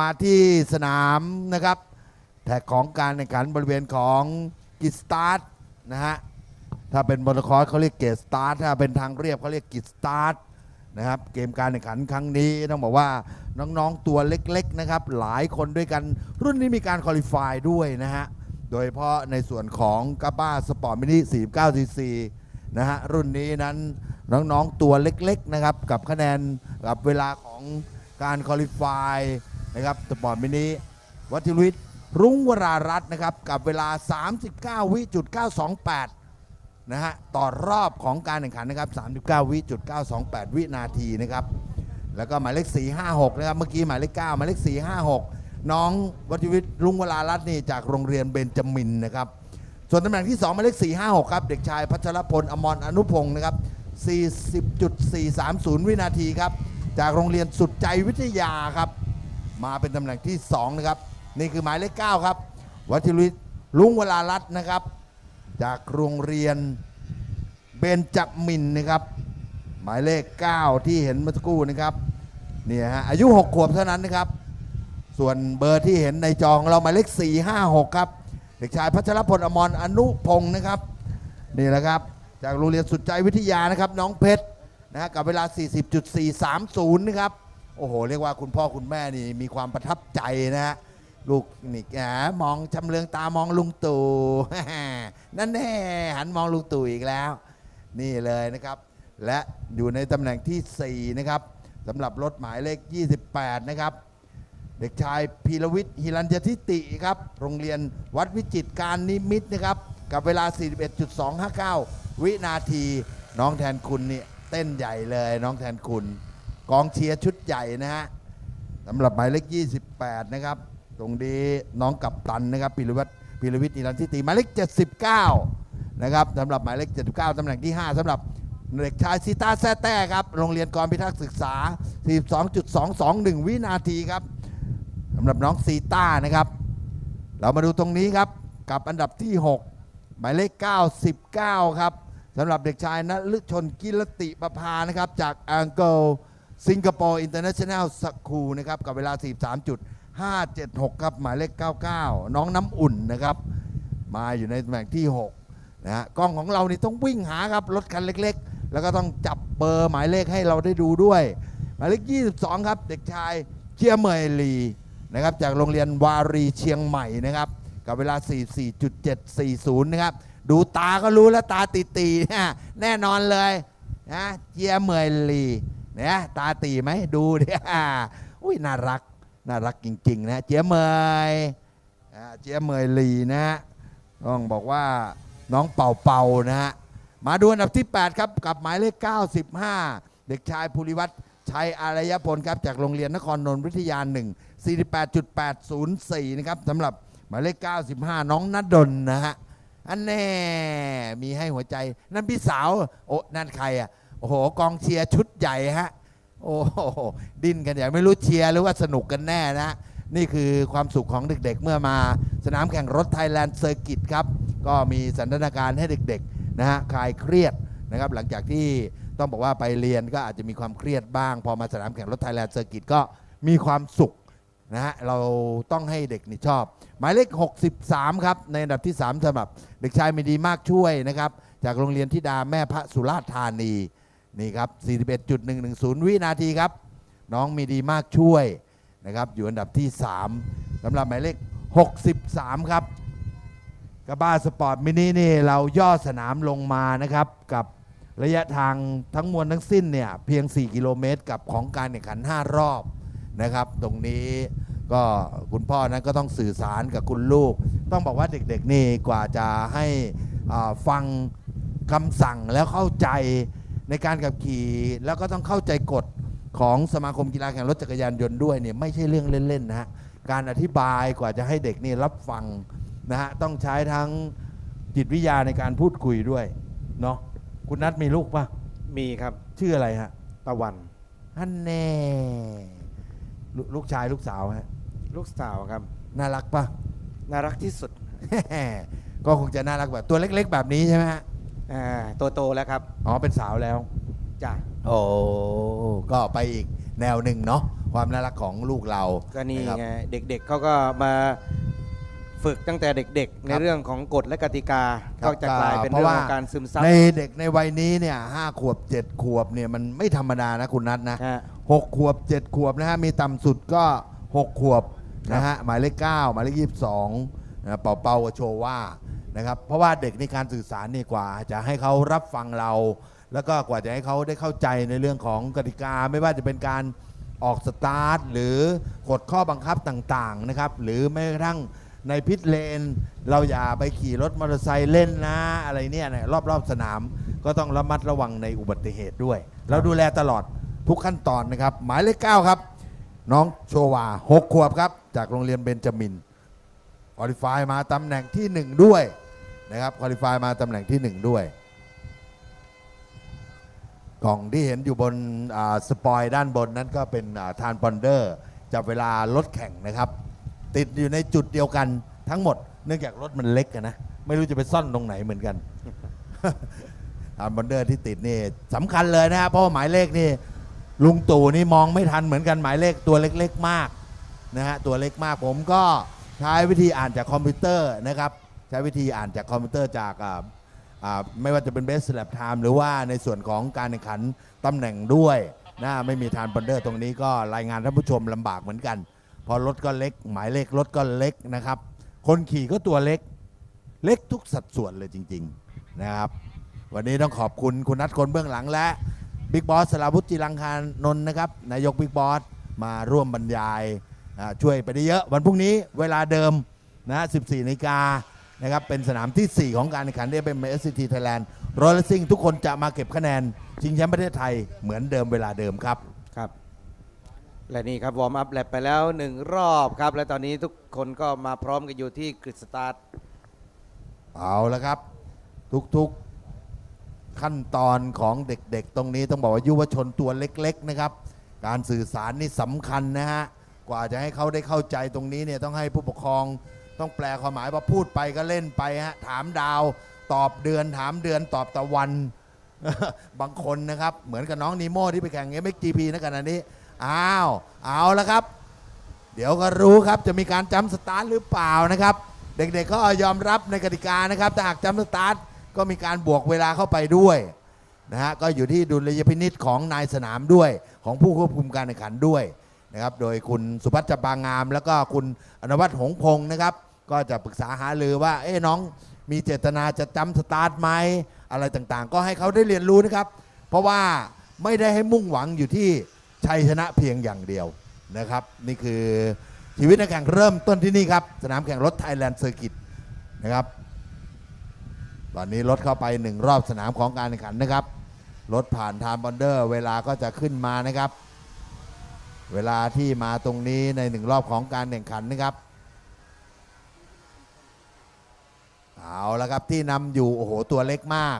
มาที่สนามนะครับแท็กของการแข่งขันบริเวณของกิจสตาร์ทนะฮะถ้าเป็นบอลคอร์สเขาเรียกเกตสตาร์ทถ้าเป็นทางเรียบเขาเรียกกิจสตาร์ทนะครับเกมการแข่งขันครั้งนี้ต้องบอกว่าน้องๆตัวเล็กๆนะครับหลายคนด้วยกันรุ่นนี้มีการคอลิฟายด้วยนะฮะโดยเฉพาะในส่วนของกาบ้าสปอร์ตมินิ 49 cc นะฮะรุ่นนี้นั้นน้องๆตัวเล็กๆนะครับกับคะแนนกับเวลาของการคอลิฟาย นะครับสปอร์ตมินิวัติวิทย์รุ้งวรารัตน์นะครับ กับเวลา 39 วิจุด928 นะฮะ ต่อรอบของการแข่งขันนะครับ 39 วิจุด928 วินาทีนะครับ แล้วก็หมายเลข 456 นะครับ เมื่อกี้หมายเลข 9 หมายเลข 456 น้องวัติวิทย์รุ้งวรารัตน์นี่จากโรงเรียนเบญจมินนะครับ ส่วนตำแหน่งที่ 2 หมายเลข 456 ครับ เด็กชายพัชรพลอมรอนุพงศ์นะครับ 40.430 วินาทีครับ จากโรงเรียนสุดใจวิทยาครับ มาเป็นตำแหน่งที่ 2 นะครับ นี่คือหมายเลข9ครับวัติวิทย์รุ้งวรารัตน์นะครับ จากโรงเรียนเบญจมินนะครับ หมายเลข 9 ที่เห็นเมื่อสักครู่นะครับเนี่ยฮะอายุ 6 ขวบเท่านั้นนะครับ ส่วนเบอร์ที่เห็นในจอของเราหมายเลข 456 ครับเด็กชายพัชรพลอมรอนุพงศ์นะครับนี่แหละครับจากโรงเรียนสุดใจวิทยานะครับ น้องเพชรนะฮะกับเวลา 40.430 นะครับ โอ้โห เรียกว่าคุณพ่อคุณแม่นี่มีความประทับใจนะฮะลูกนี่แหมมองชำเลืองตามองลุงตู่ นั่นแน่หันมองลุงตู่อีกแล้ว นี่เลยนะครับ และอยู่ในตำแหน่งทีสี่ 4 นะครับสำหรับรถหมายเลข 28 นะครับ เด็กชายพีรวิทย์ฮิรัญยทิติครับ โรงเรียนวัดวิจิตรการนิมิตนะครับ กับเวลา 41.259 วินาที น้องแทนคุณนี่เต้นใหญ่เลยน้องแทนคุณ กองเชียร์ชุดใหญ่นะฮะสำหรับหมายเลข 28 นะครับ ตรงนี้น้องกัปตันนะครับปิรวัตรปิรวิทย์นิรันทิติหมายเลข 79 นะครับสำหรับหมายเลข 79ตำแหน่งที่ 5สำหรับเด็กชายซิต้าแซ่แต้ครับ โรงเรียนกรพิทักษ์ศึกษา 42.221 วินาทีครับสำหรับน้องซีต้านะครับ เรามาดูตรงนี้ครับ กับอันดับที่ 6 หมายเลข 99 ครับสำหรับเด็กชายนฤชนกิรติประภานะครับ จากแองเกิล สิงคโปร์อินเตอร์เนชั่นแนลสคูลนะครับกับเวลา 43.576 ครับ หมายเลข 99 น้องน้ำอุ่นนะครับ มาอยู่ในตำแหน่งที่ 6 นะฮะกล้องของเรานี่ต้องวิ่งหาครับ รถคันเล็กๆ แล้วก็ต้องจับเบอร์หมายเลขให้เราได้ดูด้วย หมายเลข 22 ครับ เด็กชายเชียเมยลีนะครับจากโรงเรียนวารีเชียงใหม่นะครับกับเวลา 44.740 นะครับ ดูตาก็รู้แล้วตาตีตีๆเนี่ยแน่นอนเลยนะเจียเมยลี เนี่ยตาตีไหมดูเนี่ยอุ้ยน่ารักน่ารักจริง ๆ นะเจียเมยเจียเมยลีนะฮะต้องบอกว่าน้องเป่าเป่านะฮะมาดูอันดับที่ 8 ครับกับหมายเลข 95 เด็กชายภูริวัตรชัยอารยพลครับจากโรงเรียนนครนนทวิทยา 1 48.804 นะครับสำหรับหมายเลข 95 น้องนัดดลนะฮะอันแน่มีให้หัวใจนั่นพี่สาว โอ้นั่นใครอะ โอ้โห กองเชียร์ชุดใหญ่ฮะ โอ้โห ดิ้นกันอย่างไม่รู้เชียร์หรือว่าสนุกกันแน่นะ นี่คือความสุขของเด็กๆ เมื่อมาสนามแข่งรถไทยแลนด์เซอร์กิตครับ ก็มีสันทนาการให้เด็กๆ นะฮะ คลายเครียดนะครับ หลังจากที่ต้องบอกว่าไปเรียนก็อาจจะมีความเครียดบ้าง พอมาสนามแข่งรถไทยแลนด์เซอร์กิตก็มีความสุขนะฮะ เราต้องให้เด็กนี่ชอบ หมายเลข 63 ครับ ในอันดับที่ 3สำหรับเด็กชายมีดีมากช่วยนะครับ จากโรงเรียนทิดาแม่พระสุราษฎร์ธานี นี่ครับ 41.110 วินาทีครับ น้องมีดีมากช่วยนะครับ อยู่อันดับที่ 3สำหรับหมายเลข 63 ครับกระบ้าสปอร์ตมินินี่เราย่อสนามลงมานะครับ กับระยะทางทั้งมวลทั้งสิ้นเนี่ยเพียง 4 กิโลเมตร กับของการแข่งขัน 5 รอบนะครับ ตรงนี้ก็คุณพ่อนั้นก็ต้องสื่อสารกับคุณลูก ต้องบอกว่าเด็กๆนี่กว่าจะให้ฟังคำสั่งแล้วเข้าใจ ในการขับขี่แล้วก็ต้องเข้าใจกฎของสมาคมกีฬาแข่งรถจักรยานยนต์ด้วยเนี่ยไม่ใช่เรื่องเล่นๆนะฮะการอธิบายกว่าจะให้เด็กนี่รับฟังนะฮะต้องใช้ทั้งจิตวิทยาในการพูดคุยด้วยเนาะคุณนัทมีลูกปะมีครับชื่ออะไรฮะตะวันฮันแน่ลลูกชายลูกสาวฮะลูกสาวครับ น่ารักปะน่ารักที่สุด ก็คงจะน่ารักแบบตัวเล็ก ๆ แบบนี้ใช่ไหมฮะ อ่าตัวโตแล้วครับอ๋อเป็นสาวแล้ว จ้ะโอ้ก็ไปอีกแนวหนึ่งเนาะความน่ารักของลูกเราก็นี่ะครับ ไงเด็กๆเขาก็มาฝึกตั้งแต่เด็ก ๆ ในครับเรื่องของกฎและกติกาครับก็จะกลายเป็นเพราะเรื่องว่าของการซึมซับ ในเด็กในวัยนี้เนี่ยห้าขวบเจ็ดขวบเนี่ยมันไม่ธรรมดานะคุณนัทนะฮะหกขวบเจ็ดขวบนะฮะมีต่ำสุดก็หกขวบนะฮะหมายเลขเก้าหมายเลขยี่สิบสองนะเป่าเป่ากับโชว่า นะครับ เพราะว่าเด็กในการสื่อสารนี่กว่า จะให้เขารับฟังเรา แล้วก็กว่าจะให้เขาได้เข้าใจในเรื่องของกติกา ไม่ว่าจะเป็นการออกสตาร์ทหรือกฎข้อบังคับต่างๆนะครับ หรือแม้กระทั่งในพิทเลน เราอย่าไปขี่รถมอเตอร์ไซค์เล่นนะ อะไรเนี่ยนะรอบๆสนาม ก็ต้องระมัดระวังในอุบัติเหตุด้วย เราดูแลตลอดทุกขั้นตอนนะครับ หมายเลขเก้าครับ น้องโชวาหกขวบครับ จากโรงเรียนเบนจามินคอลิฟายมาตำแหน่งที่หนึ่งด้วย นะครับคอลิฟายมาตำแหน่งที่หนึ่งด้วย กล่องที่เห็นอยู่บนสปอยด้านบนนั้นก็เป็นทานปอนเดอร์จับเวลารถแข่งนะครับ ติดอยู่ในจุดเดียวกันทั้งหมด เนื่องจากรถมันเล็กนะ ไม่รู้จะไปซ่อนตรงไหนเหมือนกันทานปอนเดอร์ที่ติดนี่สำคัญเลยนะครับเพราะว่าหมายเลขนี่ลุงตู่นี่มองไม่ทันเหมือนกันหมายเลขตัวเล็ก ๆ มากนะฮะตัวเล็กมากผมก็ใช้วิธีอ่านจากคอมพิวเตอร์นะครับ ใช้วิธีอ่านจากคอมพิวเตอร์จากไม่ว่าจะเป็นเบส l ล b ไทม์หรือว่าในส่วนของการแข่งขันตำแหน่งด้วยนะไม่มีทานปอนเดอร์ตรงนี้ก็รายงานท่านผู้ชมลำบากเหมือนกันเพอรถก็เล็ก หมายเลขรถก็เล็กนะครับ คนขี่ก็ตัวเล็ก เล็กทุกสัดส่วนเลยจริง ๆนะครับ วันนี้ต้องขอบคุณคุณนัทคนเบื้องหลังและบิ๊กบอสสลาวุฒิจิรังคานนท์นะครับนายกบิ๊กบอสมาร่วมบรรยายช่วยไปได้เยอะ วันพรุ่งนี้เวลาเดิมนะ14นาฬิกา นะครับเป็นสนามทีสี่4 ของการแข่งขันที่เป็น SCT Thailand รอลซิ่งทุกคนจะมาเก็บคะแนน ชิงแชมป์ประเทศไทยเหมือนเดิมเวลาเดิมครับ ครับ และนี่ครับวอร์มอัพแลบไปแล้วหนึ่งรอบครับ และตอนนี้ทุกคนก็มาพร้อมกันอยู่ที่กริดสตาร์ทเอาละครับ ทุกๆขั้นตอนของเด็กๆ ตรงนี้ต้องบอกว่ายุวชนตัวเล็กๆนะครับ การสื่อสารนี่สำคัญนะฮะกว่าจะให้เขาได้เข้าใจตรงนี้เนี่ยต้องให้ผู้ปกครอง ต้องแปลความหมายว่าพูดไปก็เล่นไปฮะถามดาว ตอบเดือนถามเดือนตอบตะวัน บางคนนะครับ เหมือนกับน้องนีโม่ที่ไปแข่ง MXGP นะกันอันนี้ อ้าว เอาละครับ เดี๋ยวก็รู้ครับจะมีการจำสตาร์ทหรือเปล่านะครับ เด็กๆก็ยอมรับในกติกานะครับถ้าหากจำสตาร์ทก็มีการบวกเวลาเข้าไปด้วยนะฮะก็อยู่ที่ดุลยพินิษของนายสนามด้วยของผู้ควบคุมการแข่งขันด้วยนะครับ โดยคุณสุพัฒน์จำปางาม แล้วก็คุณอนวัฒน์หงพงศ์นะครับ ก็จะปรึกษาหารือว่าเอ๊ะน้องมีเจตนาจะจำสตาร์ทไหมอะไรต่างๆ ก็ให้เขาได้เรียนรู้นะครับ เพราะว่าไม่ได้ให้มุ่งหวังอยู่ที่ชัยชนะเพียงอย่างเดียวนะครับ นี่คือชีวิตนักแข่งเริ่มต้นที่นี่ครับ สนามแข่งรถไทยแลนด์เซอร์กิตนะครับ ตอนนี้รถเข้าไปหนึ่งรอบสนามของการแข่งขันนะครับ รถผ่านทามบอนเดอร์เวลาก็จะขึ้นมานะครับ เวลาที่มาตรงนี้ในหนึ่งรอบของการแข่งขันนะครับ เอาละครับที่นำอยู่โอ้โหตัวเล็กมาก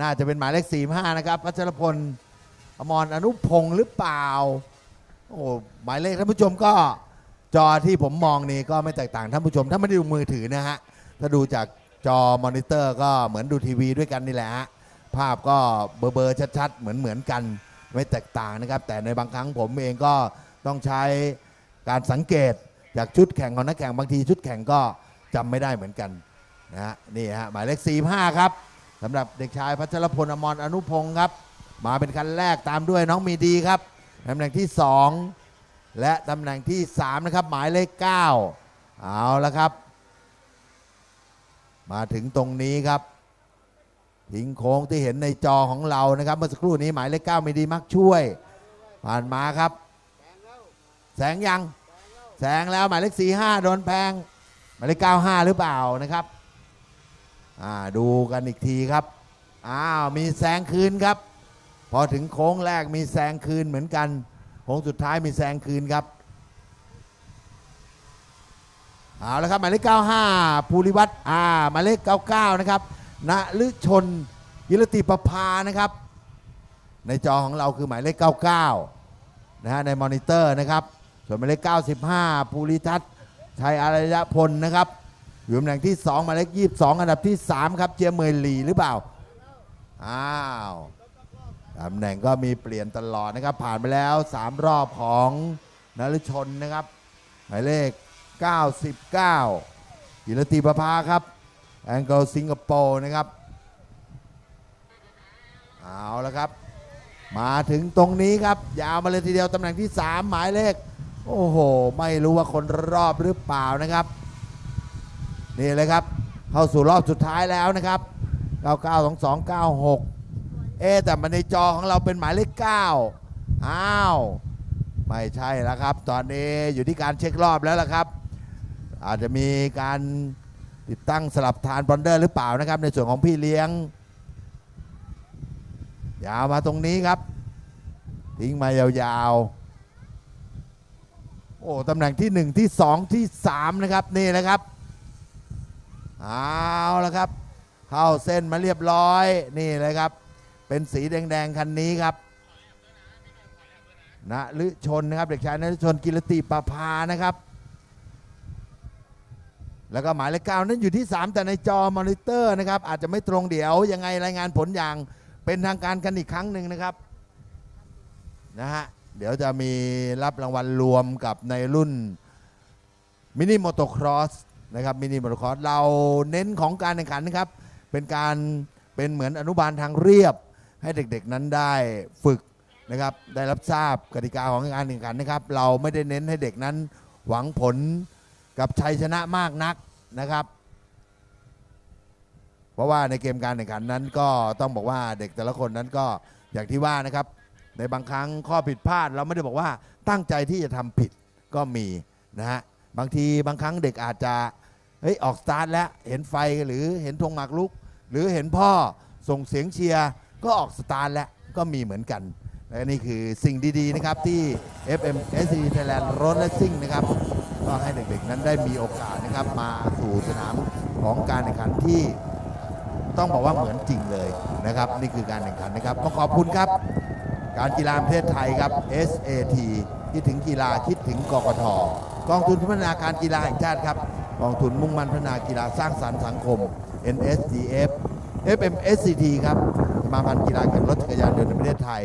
น่าจะเป็นหมายเลข4 5นะครับพัชรพลอมรอนุพงศ์หรือเปล่าโอ้หมายเลขท่านผู้ชมก็จอที่ผมมองนี่ก็ไม่แตกต่างท่านผู้ชม ถ้าไม่ได้ดูมือถือนะฮะถ้าดูจากจอมอนิเตอร์ก็เหมือนดูทีวีด้วยกันนี่แหละฮะภาพก็เบลอๆชัดๆ เหมือนเหมือนกัน ไม่แตกต่างนะครับ แต่ในบางครั้งผมเองก็ต้องใช้การสังเกตจากชุดแข่งของนักแข่งบางทีชุดแข่งก็จำไม่ได้เหมือนกัน นะฮะนี่ฮะหมายเลข45ครับสำหรับเด็กชายพัชรพลอมรอนุพงศ์ครับ มาเป็นคันแรกตามด้วยน้องมีดีครับตำแหน่งที่ 2 และตำแหน่งที่ 3 นะครับ หมายเลข 9 เอาละครับ มาถึงตรงนี้ครับทิ้งโค้งที่เห็นในจอของเรานะครับ เมื่อสักครู่นี้หมายเลข 9 มีดีมักช่วย ผ่านมาครับ แสงยัง แสงแล้วหมายเลข 45 โดนแพง หมายเลข 95 หรือเปล่านะครับ อ่าดูกันอีกทีครับ อ้าวมีแซงคืนครับ พอถึงโค้งแรกมีแซงคืนเหมือนกัน โค้งสุดท้ายมีแซงคืนครับ เอาละครับหมายเลข95 ภูริวัตรอ่าหมายเลข99 นะครับณฤชนยิรติประภานะครับ ในจอของเราคือหมายเลข 99 นะฮะในมอนิเตอร์นะครับ ส่วนหมายเลข 95 ภูริทัศน์ชัยอารยพลนะครับ อยู่ตำแหน่งที่2หมายเลข22อันดับที่ 3 ครับ เจียเมยหลีหรือเปล่า อ้าวตำแหน่งก็มีเปลี่ยนตลอดนะครับ ผ่านไปแล้ว 3 รอบของนฤชนนะครับ หมายเลข 99กิรติประภาครับ แองเกิลสิงคโปร์นะครับ เอาละครับ มาถึงตรงนี้ครับ ยาวมาเลยทีเดียวตำแหน่งที่ 3 หมายเลข โอ้โห ไม่รู้ว่าคนรอบหรือเปล่านะครับ นี่เลยครับ เข้าสู่รอบสุดท้ายแล้วนะครับ 992296 เอ๊แต่มันในจอของเราเป็นหมายเลข 9 อ้าว ไม่ใช่แล้วครับ ตอนนี้อยู่ที่การเช็ครอบแล้วล่ะครับ อาจจะมีการติดตั้งสลับทานบอนเดอร์หรือเปล่านะครับ ในส่วนของพี่เลี้ยงยาวมาตรงนี้ครับ ทิ้งมายาวๆ โอ้ตำแหน่งที่ 1 ที่ 2 ที่ 3 นะครับ นี่แหละครับ เอาละครับ เข้าเส้นมาเรียบร้อยนี่เลยครับ เป็นสีแดงๆคันนี้ครับณฤชนนะครับเด็กชายนฤชนกิรติปภานะครับ แล้วก็หมายเลขเก้านั้นอยู่ที่ 3 แต่ในจอมอนิเตอร์นะครับ อาจจะไม่ตรงเดี๋ยว ยังไงรายงานผลอย่างเป็นทางการกันอีกครั้งหนึ่งนะครับนะฮะเดี๋ยวจะมีรับรางวัลรวมกับในรุ่นมินิมอเตอร์ครอส นะครับมินิมอเตอร์ครอสเราเน้นของการแข่งขันนะครับ เป็นการเป็นเหมือนอนุบาลทางเรียบ ให้เด็กๆนั้นได้ฝึกนะครับ ได้รับทราบกติกาของการแข่งขันนะครับ เราไม่ได้เน้นให้เด็กนั้นหวังผลกับชัยชนะมากนักนะครับ เพราะว่าในเกมการแข่งขันนั้นก็ต้องบอกว่าเด็กแต่ละคนนั้นก็อย่างที่ว่านะครับ ในบางครั้งข้อผิดพลาด เราไม่ได้บอกว่าตั้งใจที่จะทำผิดก็มีนะฮะ บางทีบางครั้งเด็กอาจจะเฮ้ยออกสตาร์ทแล้วเห็นไฟหรือเห็นธงหมากลุก หรือเห็นพ่อส่งเสียงเชียร์ก็ออกสตาร์ทแล้วก็มีเหมือนกันและนี่คือสิ่งดีๆนะครับที่ FMSC Thailand Road Racing นะครับก็ให้เด็กๆนั้นได้มีโอกาสนะครับมาสู่สนามของการแข่งขันที่ต้องบอกว่าเหมือนจริงเลยนะครับ นี่คือการแข่งขันนะครับก็ขอบคุณครับ การกีฬาประเทศไทยครับ SAT คิดถึงกีฬาคิดถึงกกทกองทุนพัฒนาการกีฬาแห่งชาติครับกองทุนมุ่งมั่นพัฒนากีฬาสร้างสรรค์สังคม NSDF FMSCT ครับสมาพันธ์กีฬาแข่งรถจักรยานยนต์แห่งประเทศไทย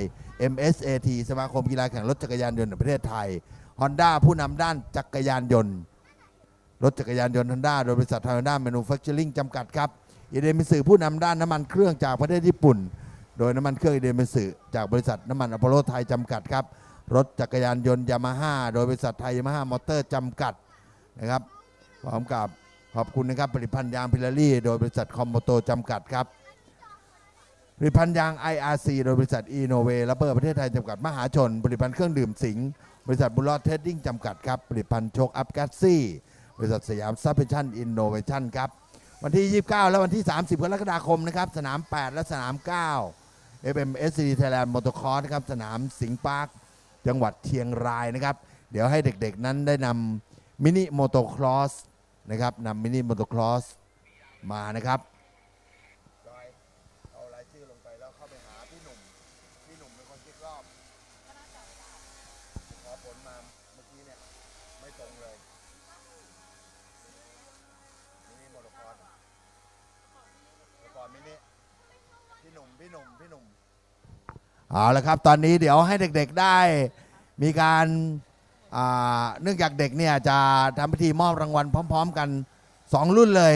MSAT สมาคมกีฬาแข่งรถจักรยานยนต์แห่งประเทศไทย Honda ผู้นำด้านจักรยานยนต์ รถจักรยานยนต์ Honda โดยบริษัท Honda Manufacturing จำกัดครับอีเดมิสึผู้นำด้านน้ำมันเครื่องจากประเทศญี่ปุ่น โดยน้ำมันเครื่องอีเดมิสึจากบริษัทน้ำมันอพอลโลไทยจำกัดครับ รถจักรยานยนต์ยามาฮ่าโดยบริษัทไทยยามาฮ่ามอเตอร์จำกัดนะครับพร้อมกับขอบคุณนะครับผลิตภัณฑ์ยางพิลารี่ โดยบริษัทคอมโมโตจำกัดครับผลิตภัณฑ์ยาง IRC โดยบริษัทอีโนเวและเบอร์ประเทศไทยจำกัดมหาชน ผลิตภัณฑ์เครื่องดื่มสิงห์บริษัทบุลลอดเทดดิ้งจำกัดครับผลิตภัณฑ์โชคอัพแกสซี่บริษัทสยามซัพเพชันอินโนเวชั่นครับวันที่ 29 และวันที่ 30กรกฎาคมนะครับสนาม 8 และสนาม 9 FMSC Thailand Motocross นะครับสนามสิงห์ปาร์ค จังหวัดเชียงรายนะครับ เดี๋ยวให้เด็กๆนั้นได้นำมินิโมโตครอสนะครับนำมินิโมโตครอสมานะครับเอารายชื่อลงไปแล้วเข้าไปหาพี่หนุ่ม พี่หนุ่มเป็นคนคิดรอบขอผลมาเมื่อกี้เนี่ย ไม่ตรงเลยมินิโมโตครอสก่อนมินิพี่หนุ่ม พี่หนุ่ม พี่หนุ่ม เอาละครับ ตอนนี้เดี๋ยวให้เด็กๆได้มีการเนื่องจากเด็กเนี่ยจะทำพิธีมอบรางวัลพร้อม ๆ กัน 2 รุ่นเลย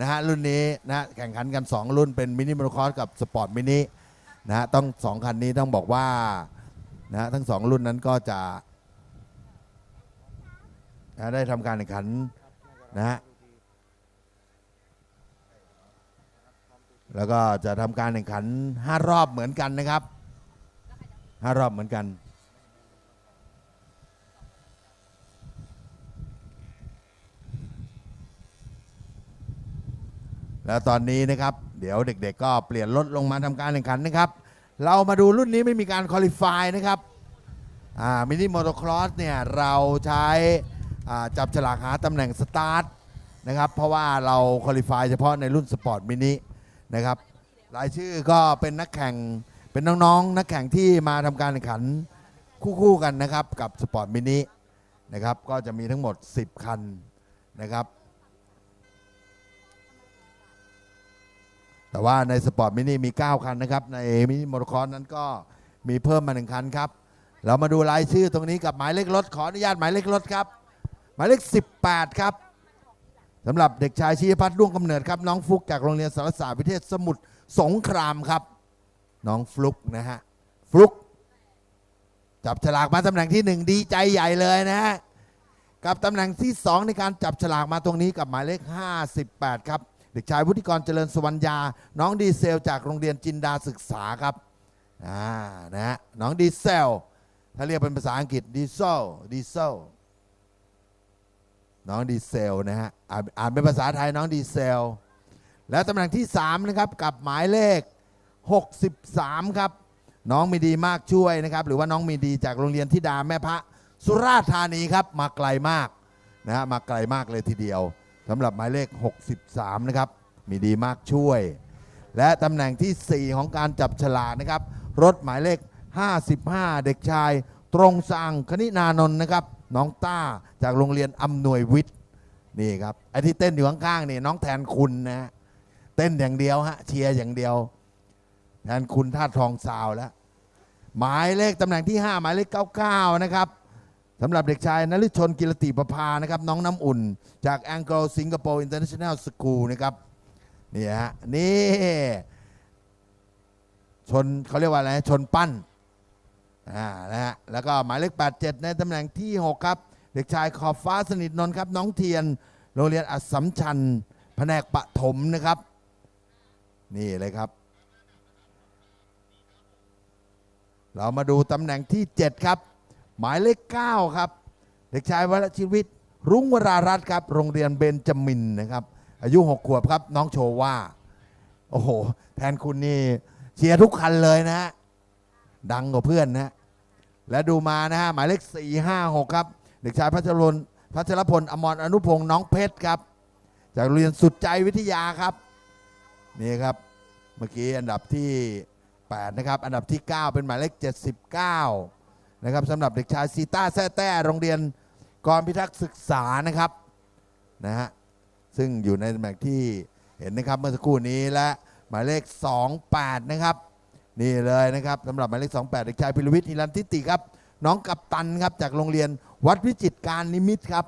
นะฮะรุ่นนี้นะแข่งขันกัน 2 รุ่นเป็นมินิมอเตอร์คอร์สกับสปอร์ตมินินะฮะต้องสองคันนี้ต้องบอกว่านะฮะทั้งสองรุ่นนั้นก็จะนะได้ทำการแข่งขันนะฮะแล้วก็จะทำการแข่งขัน 5 รอบเหมือนกันนะครับ ห้ารอบเหมือนกัน แล้วตอนนี้นะครับ เดี๋ยวเด็กๆ ก็เปลี่ยนรถลงมาทำการแข่งขันนะครับ เรามาดูรุ่นนี้ไม่มีการคอลิฟายนะครับมินิมอเตอร์ครอสเนี่ย เราใช้จับฉลากหาตำแหน่งสตาร์ทนะครับ เพราะว่าเราคอลิฟายเฉพาะในรุ่นสปอร์ตมินินะครับ รายชื่อก็เป็นนักแข่ง เป็นน้องๆ นักแข่งที่มาทำการแข่งขันคู่ๆกันนะครับ กับสปอร์ตมินินะครับ ก็จะมีทั้งหมด 10 คันนะครับ แต่ว่าในสปอร์ตมินิมี 9 คันนะครับ ในมินิมอเตอร์คอร์สนั้นก็มีเพิ่มมาหนึ่งคันครับ เรามาดูรายชื่อตรงนี้กับหมายเลขรถขออนุญาตหมายเลขรถครับ หมายเลข 18 ครับสำหรับเด็กชายชีพัฒน์ด้วงกำเนิดครับ น้องฟุกจากโรงเรียนสารศาสตร์วิเทศสมุทรสงครามครับ น้องฟลุกนะฮะ ฟลุก จับฉลากมาตำแหน่งที่หนึ่งดีใจใหญ่เลยนะฮะ กับตำแหน่งที่สองในการจับฉลากมาตรงนี้กับหมายเลข 58 ครับ เด็กชายวุฒิกรเจริญสวรรญาน้องดีเซล จากโรงเรียนจินดาศึกษาครับอ่านะฮะน้องดีเซล ถ้าเรียกเป็นภาษาอังกฤษดีเซลดีเซลน้องดีเซลนะฮะอ่านอ่านเป็นภาษาไทยน้องดีเซล และตำแหน่งที่ 3 นะครับ กับหมายเลข 63 ครับ น้องมีดีมากช่วยนะครับ หรือว่าน้องมีดีจากโรงเรียนทิดาแม่พระ สุราษฎร์ธานีครับ มาไกลมากนะฮะมาไกลมากเลยทีเดียวสำหรับหมายเลข 63 นะครับ มีดีมากช่วย และตำแหน่งทีสี่4 ของการจับฉลากนะครับ รถหมายเลข 55 เด็กชาย ตรงสังคณินานนท์นะครับ น้องต้าจากโรงเรียนอำนวยวิทย์นี่ครับไอ้ที่เต้นอยู่ข้างๆนี่น้องแทนคุณนะฮะเต้นอย่างเดียวฮะเชียร์อย่างเดียว แทนคุณท่าทองซาวแล้ว หมายเลขตำแหน่งที่ 5 หมายเลข 99 นะครับสำหรับเด็กชายนฤชนกิรติประภานะครับ น้องน้ำอุ่น จาก Anglo Singapore International School นะครับนี่ฮะนี่ชนเขาเรียกว่าอะไรชนปั้นอ่านะฮะแล้วก็หมายเลข 87 ในตำแหน่งที่ 6 ครับ เด็กชายขอบฟ้าสนิทนนท์ครับ น้องเทียน โรงเรียนอัสสัมชัญแผนกปฐมนะครับ นี่เลยครับ เรามาดูตำแหน่งที่ 7 ครับ หมายเลข 9 ครับ เด็กชายวรชีวิต รุ้งวรารัตน์ครับ โรงเรียนเบนจามินนะครับ อายุ 6 ขวบครับ น้องโชว่า โอ้โห แทนคุณนี่เชียร์ทุกคันเลยนะฮะ ดังกว่าเพื่อนนะและดูมานะฮะ หมายเลข 4 5 6 ครับ เด็กชายพัชรพลพัชรพลอมรอนุพงศ์น้องเพชรครับ จากโรงเรียนสุดใจวิทยาครับ นี่ครับ เมื่อกี้อันดับที่ 8 นะครับ อันดับที่ 9 เป็นหมายเลข 79 นะครับสำหรับเด็กชายซีต้าแซ่แต้โรงเรียนกรพิทักษ์ศึกษานะครับนะฮะซึ่งอยู่ในตำแหน่งที่เห็นนะครับเมื่อสักครู่นี้และหมายเลข 28 นะครับ นี่เลยนะครับสำหรับหมายเลข 28 เด็กชายพิรวิทย์ฮิรันทิติครับ น้องกัปตันครับจากโรงเรียนวัดวิจิตการนิมิตครับ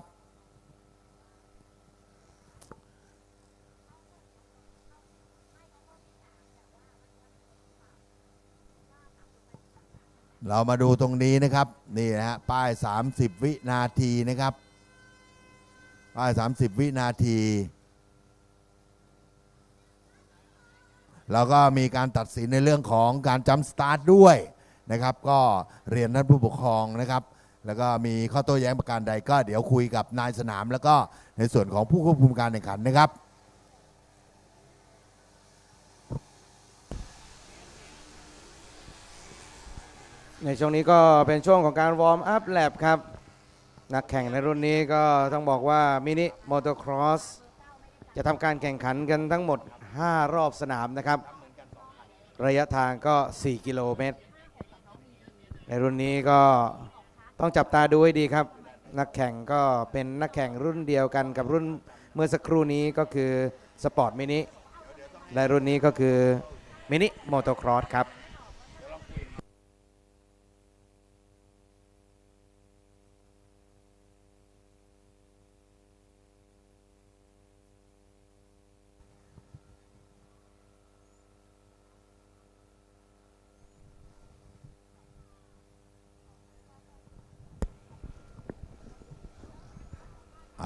เรามาดูตรงนี้นะครับ นี่นะฮะป้าย 30 วินาทีนะครับ ป้าย 30 วินาที แล้วก็มีการตัดสินในเรื่องของการจัมป์สตาร์ทด้วยนะครับ ก็เรียนท่านผู้ปกครองนะครับ แล้วก็มีข้อโต้แย้งประการใดก็เดี๋ยวคุยกับนายสนาม แล้วก็ในส่วนของผู้ควบคุมการแข่งขันนะครับ ในช่วงนี้ก็เป็นช่วงของการวอร์มอัพแลบครับ นักแข่งในรุ่นนี้ก็ต้องบอกว่ามินิมอเตอร์ครอสจะทำการแข่งขันกันทั้งหมด 5 รอบสนามนะครับ ระยะทางก็ 4 กิโลเมตร ในรุ่นนี้ก็ต้องจับตาดูให้ดีครับ นักแข่งก็เป็นนักแข่งรุ่นเดียวกันกับรุ่นเมื่อสักครู่นี้ก็คือสปอร์ตมินิและรุ่นนี้ก็คือมินิมอเตอร์ครอสครับ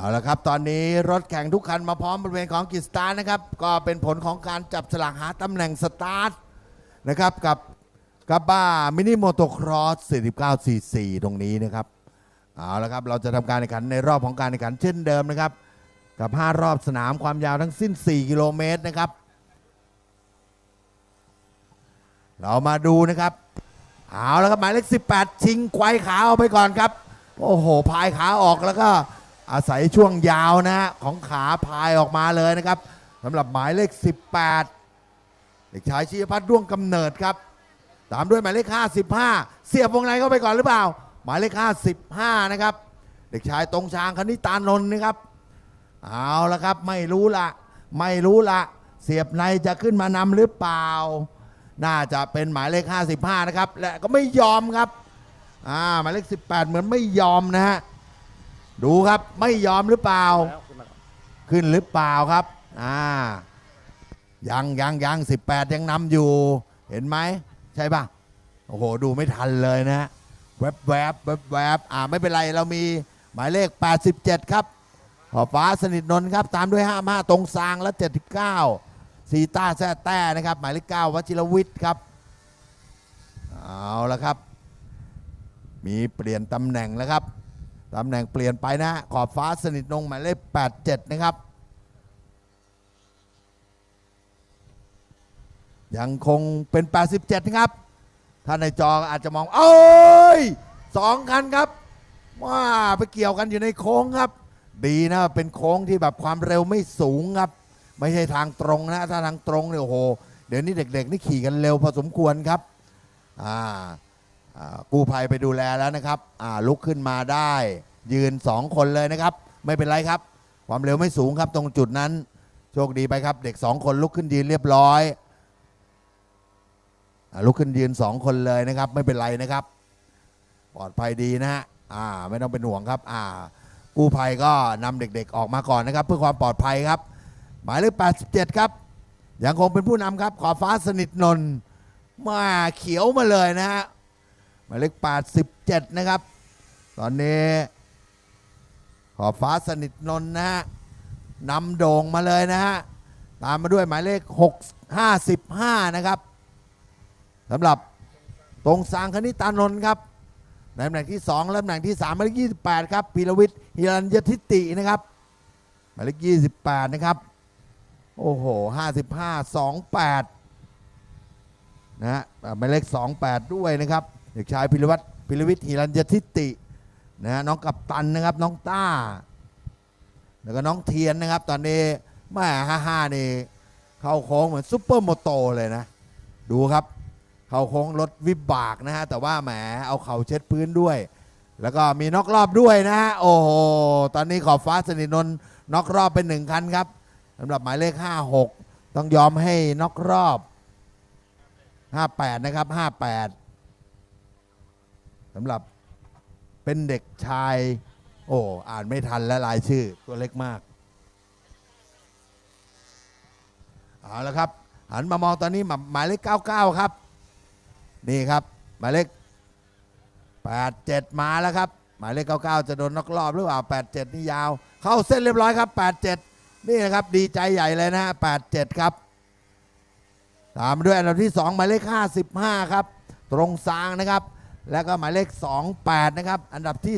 เอาละครับ ตอนนี้รถแข่งทุกคันมาพร้อมบริเวณของกิจสตาร์นะครับ ก็เป็นผลของการจับฉลากหาตำแหน่งสตาร์ทนะครับกับกับบ้ามินิโมโตครอส 49 cc ตรงนี้นะครับ เอาละครับ เราจะทำการแข่งขันในรอบของการแข่งขันเช่นเดิมนะครับ กับ 5 รอบสนามความยาวทั้งสิ้น 4 กิโลเมตรนะครับ เรามาดูนะครับ เอาล้วครับ หมายเลข 18 ชิงไกวขาออกไปก่อนครับ โอ้โห พายขาออกแล้วก็ อาศัยช่วงยาวนะฮะของขาพายออกมาเลยนะครับสำหรับหมายเลข 18 เด็กชายชีพัฒน์ด้วงกำเนิดครับ ตามด้วยหมายเลข 55 เสียบวงในเข้าไปก่อนหรือเปล่า หมายเลข 55 นะครับ เด็กชายตรงชางคณิตานนท์นะครับ เอาละครับไม่รู้ละไม่รู้ละเสียบในจะขึ้นมานำหรือเปล่า น่าจะเป็นหมายเลข 55 นะครับ และก็ไม่ยอมครับ อ่าหมายเลข 18 เหมือนไม่ยอมนะฮะ ดูครับไม่ยอมหรือเปล่า ขึ้นหรือเปล่าครับอ่ายังยังยัง18ยังนำอยู่ เห็นไหมใช่ป่ะโอ้โหดูไม่ทันเลยนะฮะแวบแวบแวบแวบอ่าไม่เป็นไรเรามีหมายเลข 87 ครับขอบฟ้าสนิทนนท์ครับ ตามด้วย 55 ตรงซางและ 79สีต้าแซ่แต้นะครับ หมายเลข9วชิรวิทย์ครับเอาละครับ มีเปลี่ยนตำแหน่งแล้วครับ ตำแหน่งเปลี่ยนไปนะฮะขอบฟ้าสนิทนงหมายเลข87 นะครับ ยังคงเป็น 87 นะครับท่านในจออาจจะมอง เอ้ยสองคันครับว่าไปเกี่ยวกันอยู่ในโค้งครับ ดีนะเป็นโค้งที่แบบความเร็วไม่สูงครับ ไม่ใช่ทางตรงนะถ้าทางตรงเนี่ยโอ้โห เดี๋ยวนี้เด็ก ๆ นี่ขี่กันเร็วพอสมควรครับอ่า กู้ภัยไปดูแลแล้วนะครับลุกขึ้นมาได้ ยืน 2 คนเลยนะครับ ไม่เป็นไรครับ ความเร็วไม่สูงครับตรงจุดนั้น โชคดีไปครับ เด็ก 2 คนลุกขึ้นยืนเรียบร้อยอลุกขึ้นยืน 2 คนเลยนะครับ ไม่เป็นไรนะครับ ปลอดภัยดีนะฮะไม่ต้องเป็นห่วงครับกู้ภัยก็นำเด็กๆออกมาก่อนนะครับ เพื่อความปลอดภัยครับ หมายเลข87 ครับยังคงเป็นผู้นำครับ ขอฟ้าสนิทนนมาเขียวมาเลยนะฮะ หมายเลข87 นะครับ ตอนนี้ ขอฟ้าสนิทนนท์นะฮะนำโด่งมาเลยนะฮะ ตามมาด้วยหมายเลข 6 55 นะครับสำหรับตรงสางคณิตานนท์ครับในตำแหน่งที่ 2 และตำแหน่งที่3หมายเลข28 ครับพีรวิทย์ฮิรัญยทิตินะครับหมายเลข28 นะครับ โอ้โห 55 28 นะฮะหมายเลข 28 ด้วยนะครับ เด็กชายพิรวัตรพิรวิทย์หิรัญยทิตินะฮะน้องกัปตันนะครับน้องต้า แล้วก็น้องเทียนนะครับ ตอนนี้แม่ห้าห้านี่เข้าโค้งเหมือนซุปเปอร์โมโตเลยนะ ดูครับ เข้าโค้งรถวิบากนะฮะแต่ว่าแหมเอาเข่าเช็ดพื้นด้วย แล้วก็มีน็อกรอบด้วยนะฮะโอ้โหตอนนี้ขอบฟ้าสนิทนนน็อกรอบเป็นหนึ่งคันครับสำหรับหมายเลข 56 ต้องยอมให้น็อกรอบ 58 นะครับ 58 สำหรับเป็นเด็กชาย โอ้อ่านไม่ทันและลายชื่อตัวเล็กมากเอาละครับ หันมามองตอนนี้หมายเลข 99 ครับ นี่ครับ หมายเลข 87 มาแล้วครับ หมายเลข 99 จะโดนนอกรอบหรือเปล่า 87 นี่ยาว เข้าเส้นเรียบร้อยครับ 87 นี่นะครับ ดีใจใหญ่เลยนะฮะ87 ครับ ตามด้วยอันดับที่ 2 หมายเลข 55 ครับ ตรงซางนะครับ แล้วก็หมายเลข 28 นะครับ อันดับที่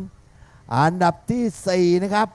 3 อันดับทีสี่4 นะครับ